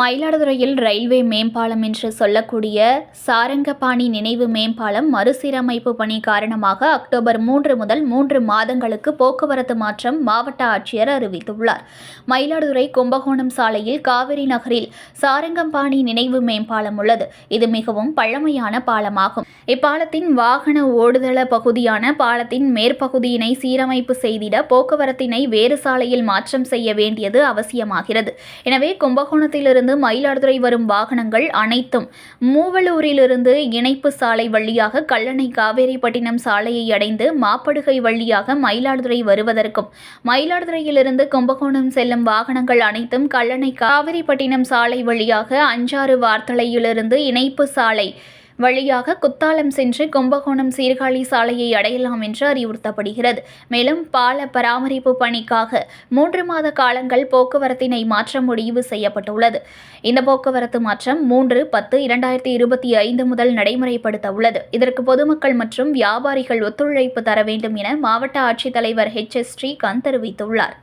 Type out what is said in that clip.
மயிலாடுதுறையில் ரயில்வே மேம்பாலம் என்று சொல்லக்கூடிய சாரங்கபாணி நினைவு மேம்பாலம் மறுசீரமைப்பு பணி காரணமாக அக்டோபர் மூன்று முதல் மூன்று மாதங்களுக்கு போக்குவரத்து மாற்றம் மாவட்ட ஆட்சியர் அறிவித்துள்ளார். மயிலாடுதுறை கும்பகோணம் சாலையில் காவிரி நகரில் சாரங்கபாணி நினைவு மேம்பாலம் உள்ளது. இது மிகவும் பழமையான பாலமாகும். இப்பாலத்தின் வாகன ஓடுதள பகுதியான பாலத்தின் மேற்பகுதியினை சீரமைப்பு செய்திட போக்குவரத்தினை வேறு சாலையில் மாற்றம் செய்ய வேண்டியது அவசியமாகிறது. எனவே கும்பகோணத்திலிருந்து இருந்து மயிலாடுதுறை வரும் வாகனங்கள் அனைத்தும் மூவலூரிலிருந்து இணைப்பு சாலை வழியாக கல்லணை காவேரிப்பட்டினம் சாலையை அடைந்து மாப்படுகை வழியாக மயிலாடுதுறை வருவதற்கும் மயிலாடுதுறையிலிருந்து கும்பகோணம் செல்லும் வாகனங்கள் அனைத்தும் கல்லணை காவேரிப்பட்டினம் சாலை வழியாக அஞ்சாறு வார்த்தலையிலிருந்து இணைப்பு சாலை வழியாக குத்தாலம் சென்று கும்பகோணம் சீர்காழி சாலையை அடையலாம் என்று அறிவுறுத்தப்படுகிறது. மேலும் பால பராமரிப்பு பணிக்காக மூன்று மாத காலங்கள் போக்குவரத்தினை மாற்ற முடிவு செய்யப்பட்டுள்ளது. இந்த போக்குவரத்து மாற்றம் மூன்று பத்து இரண்டாயிரத்தி இருபத்தி ஐந்து முதல் நடைமுறைப்படுத்த உள்ளது. இதற்கு பொதுமக்கள் மற்றும் வியாபாரிகள் ஒத்துழைப்பு தர வேண்டும் என மாவட்ட ஆட்சித்தலைவர் ஹெச் எஸ். ஸ்ரீகாந்த் தெரிவித்துள்ளார்.